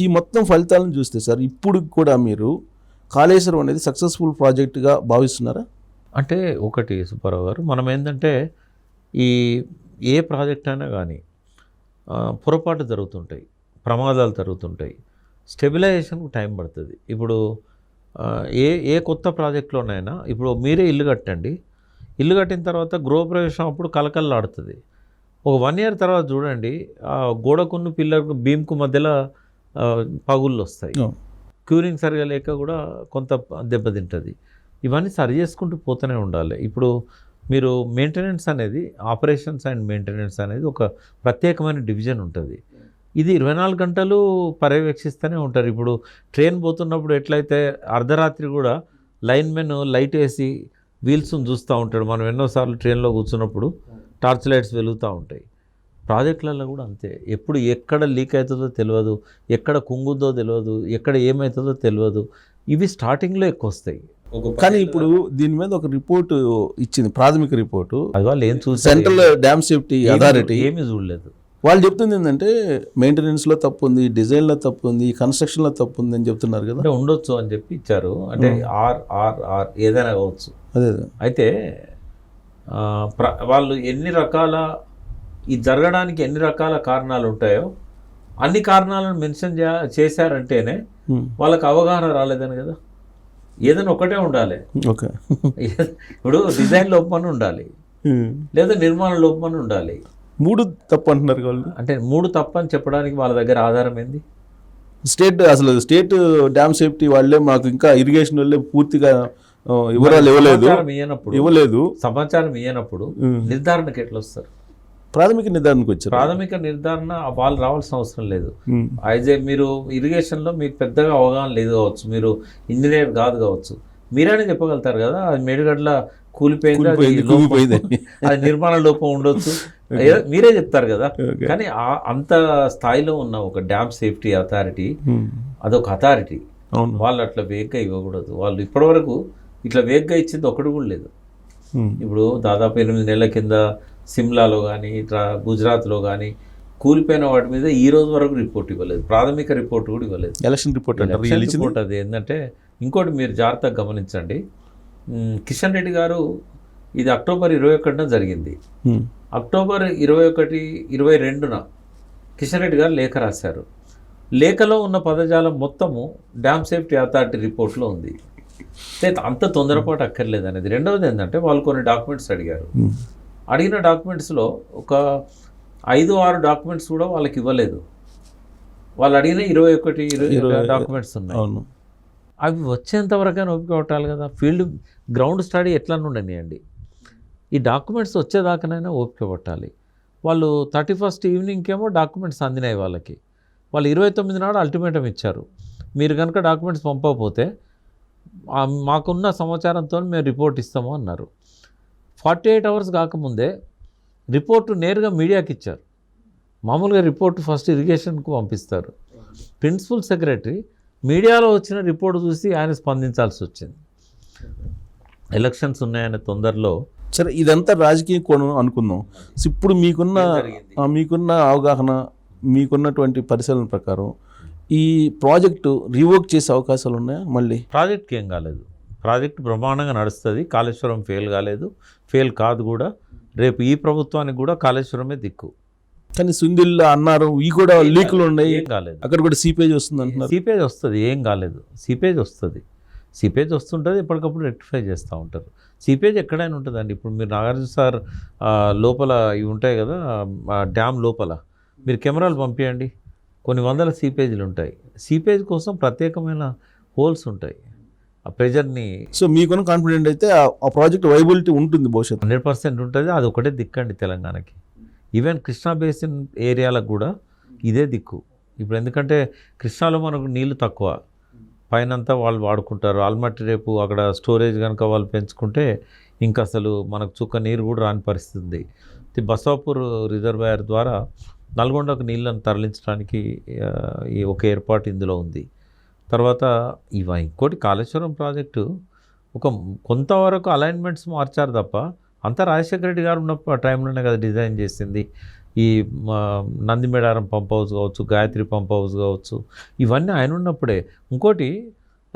ఈ మొత్తం ఫలితాలను చూస్తే సార్ ఇప్పుడు కూడా మీరు కాళేశ్వరం అనేది సక్సెస్ఫుల్ ప్రాజెక్టుగా భావిస్తున్నారా? అంటే ఒకటి సుబ్బారావు గారు మనం ఏంటంటే ఈ ఏ ప్రాజెక్ట్ అయినా కానీ పొరపాటు జరుగుతుంటాయి ప్రమాదాలు జరుగుతుంటాయి స్టెబిలైజేషన్కు టైం పడుతుంది. ఇప్పుడు ఏ ఏ కొత్త ప్రాజెక్టులోనైనా ఇప్పుడు మీరే ఇల్లు కట్టండి. ఇల్లు కట్టిన తర్వాత గృహప్రవేశం అప్పుడు కలకల్లాడుతుంది ఒక వన్ ఇయర్ తర్వాత చూడండి ఆ గోడకున్న పిల్లర్కు బీమ్కు మధ్యలో పగుళ్ళు వస్తాయి. క్యూరింగ్ సరిగా లేక కూడా కొంత దెబ్బతింటుంది ఇవన్నీ సరి చేసుకుంటూ పోతూనే ఉండాలి. ఇప్పుడు మీరు మెయింటెనెన్స్ అనేది ఆపరేషన్స్ అండ్ మెయింటెనెన్స్ అనేది ఒక ప్రత్యేకమైన డివిజన్ ఉంటుంది. ఇది ఇరవై నాలుగు గంటలు పర్యవేక్షిస్తూనే ఉంటారు. ఇప్పుడు ట్రైన్ పోతున్నప్పుడు ఎట్లయితే అర్ధరాత్రి కూడా లైన్మెన్ లైట్ వేసి వీల్స్ని చూస్తూ ఉంటాడు. మనం ఎన్నోసార్లు ట్రైన్లో కూర్చున్నప్పుడు టార్చ్ లైట్స్ వెలుగుతూ ఉంటాయి. ప్రాజెక్టులలో కూడా అంతే. ఎప్పుడు ఎక్కడ లీక్ అవుతుందో తెలియదు ఎక్కడ కుంగుందో తెలియదు ఎక్కడ ఏమవుతుందో తెలియదు ఇవి స్టార్టింగ్లో ఎక్కువ వస్తాయి. కానీ ఇప్పుడు దీని మీద ఒక రిపోర్టు ఇచ్చింది ప్రాథమిక రిపోర్టు. అది వాళ్ళు ఏం చూసి సెంట్రల్ డ్యామ్ సేఫ్టీ అథారిటీ. ఏమీ చూడలేదు. వాళ్ళు చెప్తుంది ఏంటంటే మెయింటెనెన్స్లో తప్పు ఉంది డిజైన్లో తప్పు ఉంది కన్స్ట్రక్షన్లో తప్పు ఉంది అని చెప్తున్నారు కదా. అంటే ఉండొచ్చు అని చెప్పి ఇచ్చారు. అంటే ఆర్ ఆర్ ఆర్ ఏదైనా కావచ్చు. అదే అయితే వాళ్ళు ఎన్ని రకాల ఈ జరగడానికి ఎన్ని రకాల కారణాలు ఉంటాయో అన్ని కారణాలను మెన్షన్ చే చేశారంటేనే వాళ్ళకి అవగాహన రాలేదని కదా. ఏదైనా ఒకటే ఉండాలి. ఓకే. ఇప్పుడు డిజైన్ లోపమని ఉండాలి. లేదా నిర్మాణ లోపమని ఉండాలి. మూడు తప్పు అంటున్నారు వాళ్ళు. అంటే మూడు తప్పని చెప్పడానికి వాళ్ళ దగ్గర ఆధారం ఏంది? స్టేట్ అసలు స్టేట్ డ్యామ్ సేఫ్టీ వాళ్ళే మాకు ఇంకా ఇరిగేషన్ వాళ్ళే పూర్తిగా ఆ, వివరాలు ఇవ్వలేదు. ఇవ్వలేదు. సమాచారం ఇయ్యనప్పుడు ఉమ్, నిర్ధారణకి ఎట్లా వస్తారు ప్రాథమిక నిర్ధారణకు వచ్చారు. ప్రాథమిక నిర్ధారణ వాళ్ళు రావాల్సిన అవసరం లేదు. అయితే మీరు ఇరిగేషన్లో మీకు పెద్దగా అవగాహన లేదు కావచ్చు. మీరు ఇంజనీర్ కాదు కావచ్చు. మీరైనా చెప్పగలుగుతారు కదా అది మేడిగడ్ల కూలిపోయింది అది నిర్మాణ లోపం ఉండొచ్చు. మీరే చెప్తారు కదా. కానీ ఆ- అంత స్థాయిలో ఉన్న ఒక డ్యామ్ సేఫ్టీ అథారిటీ అదొక అథారిటీ. అవును. వాళ్ళు అట్లా వేగ్గా ఇవ్వకూడదు. వాళ్ళు ఇప్పటివరకు ఇట్లా వేగ్గా ఇచ్చింది ఒకటి కూడా లేదు. ఇప్పుడు దాదాపు ఎనిమిది నెలల కింద సిమ్లాలో కానీ ఇట్లా గుజరాత్లో కానీ కూలిపోయిన వాటి మీద ఈ రోజు వరకు రిపోర్ట్ ఇవ్వలేదు. ప్రాథమిక రిపోర్ట్ కూడా ఇవ్వలేదు. ఎలక్షన్ రిపోర్ట్ రిపోర్ట్ అది ఏంటంటే ఇంకోటి మీరు జాగ్రత్తగా గమనించండి. కిషన్ రెడ్డి గారు ఇది అక్టోబర్ ఇరవై ఒకటిన జరిగింది. అక్టోబర్ ఇరవై ఒకటి ఇరవై రెండున కిషన్ రెడ్డి గారు లేఖ రాశారు. లేఖలో ఉన్న పదజాలం మొత్తము డ్యామ్ సేఫ్టీ అథారిటీ రిపోర్ట్లో ఉంది. అంత తొందరపాటు అక్కర్లేదు అనేది. రెండవది ఏంటంటే వాళ్ళు కొన్ని డాక్యుమెంట్స్ అడిగారు. అడిగిన డాక్యుమెంట్స్లో ఒక ఐదు ఆరు డాక్యుమెంట్స్ కూడా వాళ్ళకి ఇవ్వలేదు. వాళ్ళు అడిగిన ఇరవై ఒకటి ఇరవై ఇరవై- డాక్యుమెంట్స్ ఉన్నాయి. అవి వచ్చేంత వరకైనా ఓపిక పట్టాలి కదా. ఫీల్డ్ గ్రౌండ్ స్టడీ ఎట్లా ఉండనియండి. ఈ డాక్యుమెంట్స్ వచ్చేదాకానైనా ఓపిక పట్టాలి. వాళ్ళు థర్టీ ఫస్ట్ ఈవినింగ్కి ఏమో డాక్యుమెంట్స్ అందినాయి వాళ్ళకి. వాళ్ళు ఇరవై తొమ్మిది నాడు అల్టిమేటం ఇచ్చారు. మీరు కనుక డాక్యుమెంట్స్ పంపకపోతే మాకున్న సమాచారంతో మేము రిపోర్ట్ ఇస్తాము అన్నారు. ఫార్టీ ఎయిట్ అవర్స్ కాకముందే రిపోర్టు నేరుగా మీడియాకి ఇచ్చారు మామూలుగా రిపోర్ట్ ఫస్ట్ ఇరిగేషన్కు పంపిస్తారు. ప్రిన్సిపల్ సెక్రటరీ మీడియాలో వచ్చిన రిపోర్ట్ చూసి ఆయన స్పందించాల్సి వచ్చింది. ఎలక్షన్స్ ఉన్నాయనే తొందరలో సరే ఇదంతా రాజకీయ కోణం అనుకుందాం. ఇప్పుడు మీకున్న మీకున్న అవగాహన మీకున్నటువంటి పరిశీలన ప్రకారం ఈ ప్రాజెక్టు రివోక్ చేసే అవకాశాలు ఉన్నాయా? మళ్ళీ? ప్రాజెక్ట్కి ఏం కాలేదు. ప్రాజెక్ట్ బ్రహ్మాండంగా నడుస్తుంది. కాళేశ్వరం ఫెయిల్ కాలేదు. ఫెయిల్ కాదు కూడా. రేపు ఈ ప్రభుత్వానికి కూడా కాళేశ్వరమే దిక్కు. కానీ సుందిల్లా అన్నారు ఈ కూడా లీకులు ఉన్నాయి. ఏం కాలేదు. అక్కడ కూడా సీపేజ్ వస్తుంది అంటున్నారు. సీపేజ్ వస్తుంది. ఏం కాలేదు. సీపేజ్ వస్తుంది. సీపేజ్ వస్తుంటుంది ఎప్పటికప్పుడు రెక్టిఫై చేస్తూ ఉంటారు. సీపేజ్ ఎక్కడైనా ఉంటుందండి. ఇప్పుడు మీరు నాగార్జున సార్ లోపల ఇవి ఉంటాయి కదా డ్యామ్ లోపల. మీరు కెమెరాలు పంపించండి కొన్ని వందల సీపేజీలు ఉంటాయి. సీపేజ్ కోసం ప్రత్యేకమైన హోల్స్ ఉంటాయి. ఆ ప్రెజర్ని సో మీకున్న కాన్ఫిడెంట్ అయితే ఆ- ప్రాజెక్ట్ వైబిలిటీ ఉంటుంది భవిష్యత్తు హండ్రెడ్ పర్సెంట్ ఉంటుంది. అది ఒకటే దిక్కండి తెలంగాణకి. ఈవెన్ కృష్ణా బేసిన్ ఏరియాలకు కూడా ఇదే దిక్కు. ఇప్పుడు ఎందుకంటే కృష్ణాలో మనకు నీళ్ళు తక్కువ. పైనంతా వాళ్ళు వాడుకుంటారు. ఆల్మట్టి రేపు అక్కడ స్టోరేజ్ కనుక వాళ్ళు పెంచుకుంటే ఇంకా అసలు మనకు చుక్క నీరు కూడా రాని పరిస్థితి ఉంది బసాపూర్ రిజర్వాయర్ ద్వారా నల్గొండకు నీళ్ళను తరలించడానికి ఈ ఒక ఏర్పాటు ఇందులో ఉంది. తర్వాత ఇవ ఇంకోటి కాళేశ్వరం ప్రాజెక్టు ఒక కొంతవరకు అలైన్మెంట్స్ మార్చారు తప్ప అంతా రాజశేఖర రెడ్డి గారు ఉన్న టైంలోనే కదా డిజైన్ చేసింది. ఈ నందిమేడారం పంప్ హౌస్ కావచ్చు గాయత్రి పంప్ హౌస్ కావచ్చు ఇవన్నీ ఆయన ఉన్నప్పుడే. ఇంకోటి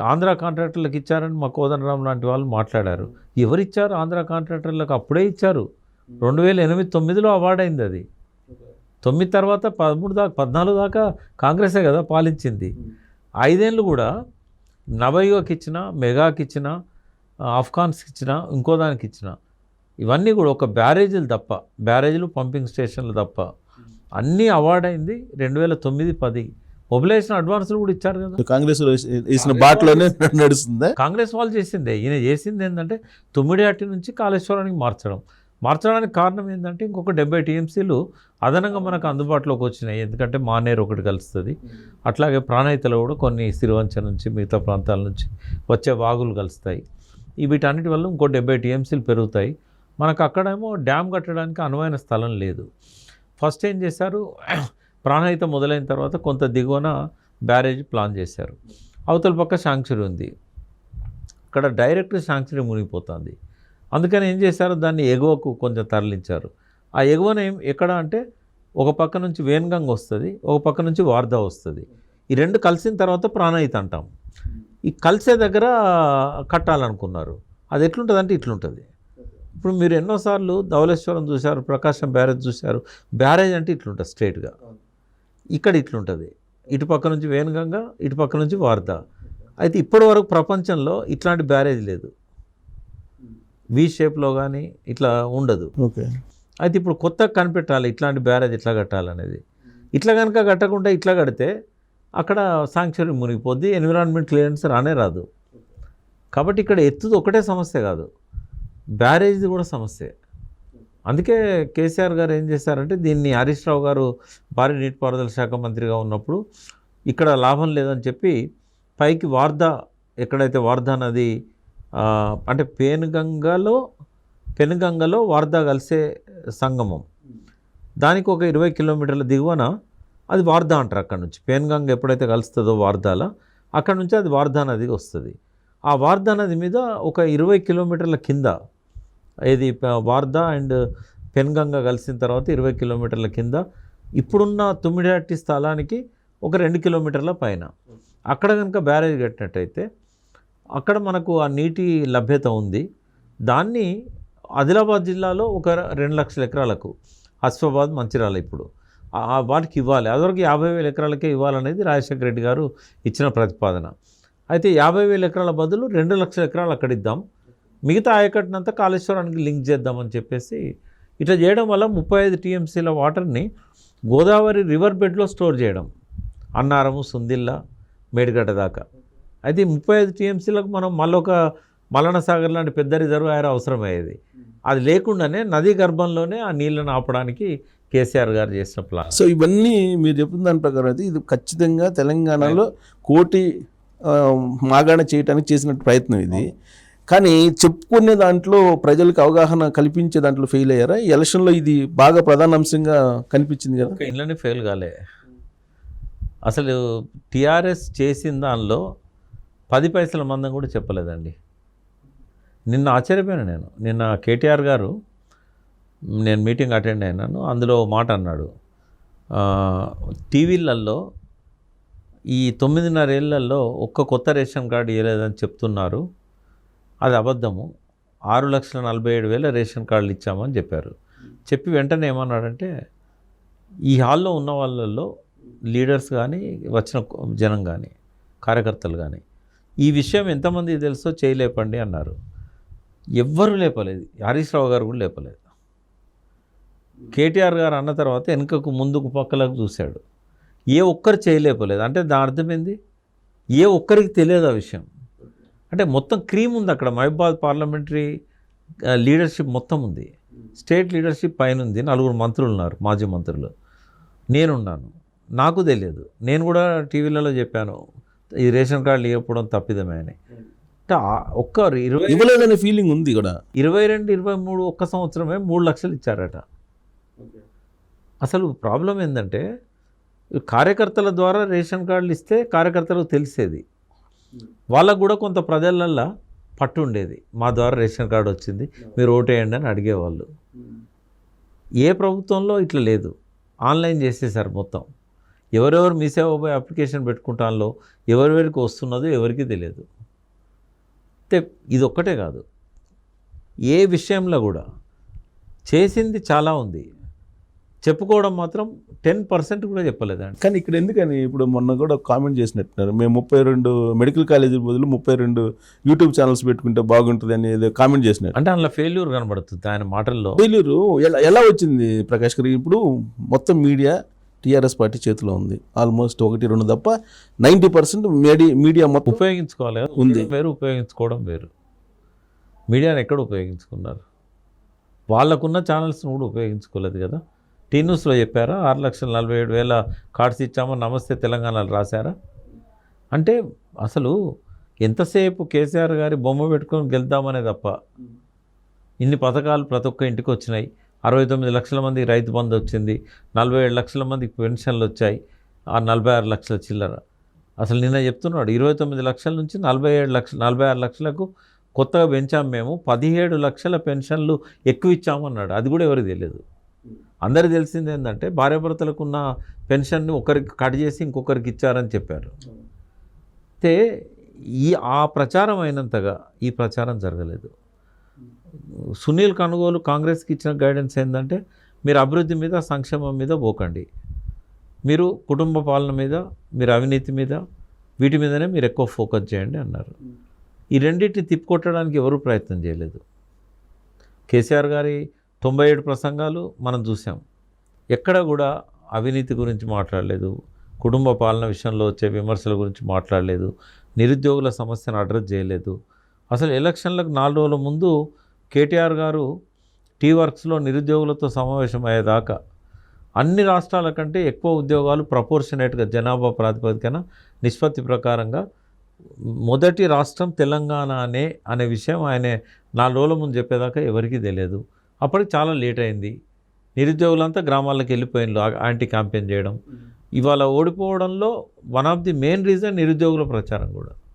ఆంధ్ర కాంట్రాక్టర్లకు ఇచ్చారని మా కోదండరాం లాంటి వాళ్ళు మాట్లాడారు. ఎవరు ఇచ్చారు ఆంధ్ర కాంట్రాక్టర్లకు? అప్పుడే ఇచ్చారు. రెండు వేల ఎనిమిది తొమ్మిదిలో అవార్డు అయింది అది. తొమ్మిది తర్వాత పదమూడు దాకా పద్నాలుగు దాకా కాంగ్రెసే కదా పాలించింది. ఐదేళ్ళు కూడా నవయుగకి ఇచ్చిన మెగాకి ఇచ్చిన ఆఫ్ఘాన్స్కి ఇచ్చిన ఇంకో దానికి ఇచ్చిన ఇవన్నీ కూడా ఒక బ్యారేజీలు తప్ప బ్యారేజీలు పంపింగ్ స్టేషన్లు తప్ప అన్నీ అవార్డు అయింది రెండు వేల తొమ్మిది పది మొబిలైజేషన్ అడ్వాన్స్లు కూడా ఇచ్చారు కదా. కాంగ్రెస్ వేసిన బాటలోనే నడుస్తుందా. కాంగ్రెస్ వాళ్ళు చేసిందే. ఈయన చేసింది ఏంటంటే తొమ్మిదేటి నుంచి కాళేశ్వరానికి మార్చడం. మార్చడానికి కారణం ఏంటంటే ఇంకొక డెబ్బై టీఎంసీలు అదనంగా మనకు అందుబాటులోకి వచ్చినాయి. ఎందుకంటే మానేరు ఒకటి కలుస్తుంది. అట్లాగే ప్రాణహితలో కూడా కొన్ని సిరివంచ నుంచి మిగతా ప్రాంతాల నుంచి వచ్చే వాగులు కలుస్తాయి. వీటన్నిటి వల్ల ఇంకో డెబ్బై టీఎంసీలు పెరుగుతాయి. మనకు అక్కడేమో డ్యామ్ కట్టడానికి అనువైన స్థలం లేదు. ఫస్ట్ ఏం చేశారు? ప్రాణహిత మొదలైన తర్వాత కొంత దిగువన బ్యారేజ్ ప్లాన్ చేశారు. అవతల పక్క శాంక్చురీ ఉంది. ఇక్కడ డైరెక్ట్ శాంక్చురీ మునిగిపోతుంది. అందుకని ఏం చేశారు? దాన్ని ఎగువకు కొంచెం తరలించారు. ఆ ఎగువన ఏం ఎక్కడ అంటే ఒక పక్క నుంచి వేన్గంగ్ వస్తుంది ఒక పక్క నుంచి వార్దా వస్తుంది. ఈ రెండు కలిసిన తర్వాత ప్రాణహిత అంటాం. ఈ కలిసే దగ్గర కట్టాలనుకున్నారు. అది ఎట్లుంటుంది అంటే ఇట్లుంటుంది. ఇప్పుడు మీరు ఎన్నోసార్లు ధవలేశ్వరం చూశారు ప్రకాశం బ్యారేజ్ చూశారు. బ్యారేజ్ అంటే ఇట్లుంటుంది స్ట్రైట్గా. ఇక్కడ ఇట్లుంటుంది. ఇటు పక్క నుంచి వేనుగంగా ఇటు పక్క నుంచి వార్దా అయితే ఇప్పటి వరకు ప్రపంచంలో ఇట్లాంటి బ్యారేజ్ లేదు. వి షేప్లో కానీ ఇట్లా ఉండదు. ఓకే. అయితే ఇప్పుడు కొత్తగా కనిపెట్టాలి ఇట్లాంటి బ్యారేజ్ ఎట్లా కట్టాలనేది. ఇట్లా కనుక కట్టకుండా ఇట్లా కడితే అక్కడ సాంక్చురీ మునిగిపోద్ది ఎన్విరాన్మెంట్ క్లియరెన్స్ రానే రాదు. కాబట్టి ఇక్కడ ఎత్తుది ఒకటే సమస్య కాదు. బ్యారేజ్ కూడా సమస్య. అందుకే కేసీఆర్ గారు ఏం చేశారంటే దీన్ని హరీష్ రావు గారు భారీ నీటిపారుదల శాఖ మంత్రిగా ఉన్నప్పుడు ఇక్కడ లాభం లేదని చెప్పి పైకి వార్దా ఎక్కడైతే వార్దా నది అంటే పేనుగంగలో పెనుగంగలో వార్దా కలిసే సంగమం. దానికి ఒక ఇరవై కిలోమీటర్ల దిగువన అది వార్దా అంటారు అక్కడ నుంచి. పెనుగంగ ఎప్పుడైతే కలుస్తుందో వార్దాల అక్కడ నుంచి అది వార్దా నదికి వస్తుంది. ఆ వార్దా నది మీద ఒక ఇరవై కిలోమీటర్ల కింద ఇది వార్దా అండ్ పెనుగంగ కలిసిన తర్వాత ఇరవై కిలోమీటర్ల కింద ఇప్పుడున్న తుమ్మిడాటి స్థలానికి ఒక రెండు కిలోమీటర్ల పైన. అక్కడ కనుక బ్యారేజ్ కట్టినట్టయితే అక్కడ మనకు ఆ నీటి లభ్యత ఉంది. దాన్ని ఆదిలాబాద్ జిల్లాలో ఒక రెండు లక్షల ఎకరాలకు అస్ఫాబాద్ మంచిర్యాల ఇప్పుడు. వాటికి ఇవ్వాలి. అదివరకు యాభై వేల ఎకరాలకే ఇవ్వాలనేది రాజశేఖర రెడ్డి గారు ఇచ్చిన ప్రతిపాదన. అయితే యాభై వేల ఎకరాల బదులు రెండు లక్షల ఎకరాలు అక్కడ ఇద్దాం. మిగతా ఆయకట్టునంతా కాళేశ్వరానికి లింక్ చేద్దామని చెప్పేసి ఇట్లా చేయడం వల్ల ముప్పై ఐదు టీఎంసీల వాటర్ని గోదావరి రివర్ బెడ్లో స్టోర్ చేయడం. అన్నారము సుందిల్లా మేడిగడ్డ దాకా. అయితే ముప్పై ఐదు టీఎంసీలకు మనం మళ్ళొక మల్లన సాగర్ లాంటి పెద్ద రిజర్వాయర్ అవసరమయ్యేది. అది లేకుండానే నదీ గర్భంలోనే ఆ నీళ్ళను ఆపడానికి కేసీఆర్ గారు చేసిన ప్లాన్. సో ఇవన్నీ మీరు చెప్పిన దాని ప్రకారం అయితే ఇది ఖచ్చితంగా తెలంగాణలో కోటి మాగాణ చేయడానికి చేసిన ప్రయత్నం ఇది. కానీ చెప్పుకునే దాంట్లో ప్రజలకు అవగాహన కల్పించే దాంట్లో ఫెయిల్ అయ్యారా? ఈ ఎలక్షన్లో ఇది బాగా ప్రధాన అంశంగా కనిపించింది కదా? ఇంట్లోనే ఫెయిల్ కాలే. అసలు టీఆర్ఎస్ చేసిన దానిలో పది పైసల మందం కూడా చెప్పలేదండి. నిన్న ఆశ్చర్యపోయాను నేను. నిన్న కేటీఆర్ గారు నేను మీటింగ్ అటెండ్ అయినాను. అందులో మాట అన్నాడు. టీవీలల్లో టీవీలలో ఈ తొమ్మిదిన్నర ఏళ్ళలో ఒక్క కొత్త రేషన్ కార్డు ఇవ్వలేదని చెప్తున్నారు. అది అబద్ధము. ఆరు లక్షల నలభై ఏడు వేల రేషన్ కార్డులు ఇచ్చామని చెప్పారు. చెప్పి వెంటనే ఏమన్నాడంటే ఈ హాల్లో ఉన్న వాళ్ళల్లో లీడర్స్ కానీ వచ్చిన జనం కానీ కార్యకర్తలు కానీ ఈ విషయం ఎంతమంది తెలుసో చేయలేపండి అన్నారు. ఎవ్వరూ లేపలేదు. హరీష్ రావు గారు కూడా లేపలేదు. కేటీఆర్ గారు అన్న తర్వాత వెనుకకు ముందుకు పక్కలకు చూశాడు. ఏ ఒక్కరు చేయలేపలేదు. అంటే దాని అర్థం ఏంది? ఏ ఒక్కరికి తెలియదు ఆ విషయం. అంటే మొత్తం క్రీమ్ ఉంది అక్కడ. మహిబాద్ పార్లమెంటరీ లీడర్షిప్ మొత్తం ఉంది. స్టేట్ లీడర్షిప్ పైన ఉంది. నలుగురు మంత్రులు ఉన్నారు. మాజీ మంత్రులు. నేనున్నాను. నాకు తెలియదు. నేను కూడా టీవీలలో చెప్పాను. ఈ రేషన్ కార్డులు ఇవ్వకపోవడం తప్పిదమే అని. ఒక్క ఇరవై ఇవ్వలేదనే ఫీలింగ్ ఉంది కూడా ఇరవై రెండు ఇరవై మూడు ఒక్క సంవత్సరమే మూడు లక్షలు ఇచ్చారట. అసలు ప్రాబ్లం ఏంటంటే కార్యకర్తల ద్వారా రేషన్ కార్డులు ఇస్తే కార్యకర్తలకు తెలిసేది. వాళ్ళకు కూడా కొంత ప్రజలల్లో పట్టు ఉండేది. మా ద్వారా రేషన్ కార్డు వచ్చింది మీరు ఓటేయండి అని అడిగేవాళ్ళు. ఏ ప్రభుత్వంలో ఇట్లా లేదు. ఆన్లైన్ చేసేసారు మొత్తం. ఎవరెవరు మీ సేవ పోయి అప్లికేషన్ పెట్టుకుంటాలో ఎవరెవరికి వస్తున్నదో ఎవరికి తెలియదు. అయితే ఇది ఒక్కటే కాదు. ఏ విషయంలో కూడా చేసింది చాలా ఉంది. చెప్పుకోవడం మాత్రం టెన్ పర్సెంట్ కూడా చెప్పలేదండి కానీ ఇక్కడ ఎందుకని ఇప్పుడు మొన్న కూడా కామెంట్ చేసినట్టున్నారు మేము ముప్పై రెండు మెడికల్ కాలేజీ బదులు ముప్పై రెండు యూట్యూబ్ ఛానల్స్ పెట్టుకుంటే బాగుంటుంది అని ఏదో కామెంట్ చేసినారు. అంటే అందులో ఫెయిల్యూర్ కనబడుతుంది ఆయన మాటల్లో. ఫెయిల్యూరు ఎలా ఎలా వచ్చింది ప్రకాష్ గారు? ఇప్పుడు మొత్తం మీడియా టీఆర్ఎస్ పార్టీ చేతిలో ఉంది. ఆల్మోస్ట్ ఒకటి రెండు తప్ప నైంటీ పర్సెంట్ మీడియా మీడియా మొత్తం ఉపయోగించుకోవాలి. ఉంది. వేరు ఉపయోగించుకోవడం వేరు. మీడియాని ఎక్కడ ఉపయోగించుకున్నారు? వాళ్ళకున్న ఛానల్స్ని కూడా ఉపయోగించుకోలేదు కదా. టీ న్యూస్లో చెప్పారా? ఆరు లక్షల నలభై ఏడు వేల కార్డ్స్ ఇచ్చామో నమస్తే తెలంగాణలో రాశారా? అంటే అసలు ఎంతసేపు కేసీఆర్ గారి బొమ్మ పెట్టుకొని గెలుద్దామనే తప్ప ఇన్ని పథకాలు ప్రతి ఒక్క ఇంటికి వచ్చినాయి. అరవై తొమ్మిది లక్షల మంది రైతు బంధు వచ్చింది నలభై ఏడు లక్షల మందికి పెన్షన్లు వచ్చాయి ఆ నలభై ఆరు లక్షల చిల్లర. అసలు నిన్న చెప్తున్నాడు ఇరవై తొమ్మిది లక్షల నుంచి నలభై ఏడు లక్ష నలభై ఆరు లక్షలకు కొత్తగా పెంచాం మేము పదిహేడు లక్షల పెన్షన్లు ఎక్కువ ఇచ్చామన్నాడు. అది కూడా ఎవరికి తెలియదు. అందరికి తెలిసింది ఏంటంటే భార్యాభర్తలకు ఉన్న పెన్షన్ని ఒకరికి కట్ చేసి ఇంకొకరికి ఇచ్చారని చెప్పారు. అయితే ఈ ఆ ప్రచారం అయినంతగా ఈ ప్రచారం జరగలేదు. సునీల్ కనుగోలు కాంగ్రెస్కి ఇచ్చిన గైడెన్స్ ఏంటంటే మీరు అభివృద్ధి మీద సంక్షేమం మీద పోకండి. మీరు కుటుంబ పాలన మీద మీరు అవినీతి మీద వీటి మీదనే మీరు ఎక్కువ ఫోకస్ చేయండి అన్నారు. ఈ రెండింటిని తిప్పికొట్టడానికి ఎవరు ప్రయత్నం చేయలేదు. కేసీఆర్ గారి తొంభై ఏడు ప్రసంగాలు మనం చూసాం. ఎక్కడ కూడా అవినీతి గురించి మాట్లాడలేదు. కుటుంబ పాలన విషయంలో వచ్చే విమర్శల గురించి మాట్లాడలేదు. నిరుద్యోగుల సమస్యను అడ్రస్ చేయలేదు. అసలు ఎలక్షన్లకు నాలుగు రోజుల ముందు కేటీఆర్ గారు టీ వర్క్స్లో నిరుద్యోగులతో సమావేశం అయ్యేదాకా అన్ని రాష్ట్రాల కంటే ఎక్కువ ఉద్యోగాలు ప్రపోర్షనేట్గా జనాభా ప్రాతిపదికన నిష్పత్తి ప్రకారంగా మొదటి రాష్ట్రం తెలంగాణ అనే అనే విషయం ఆయన నాలుగు రోజుల ముందు చెప్పేదాకా ఎవరికీ తెలియదు. అప్పటికి చాలా లేట్ అయింది. నిరుద్యోగులంతా గ్రామాలకు వెళ్ళిపోయినారు యాంటీ క్యాంపెయిన్ చేయడం. ఇవాళ ఓడిపోవడంలో one of the main reason నిరుద్యోగుల ప్రచారం కూడా.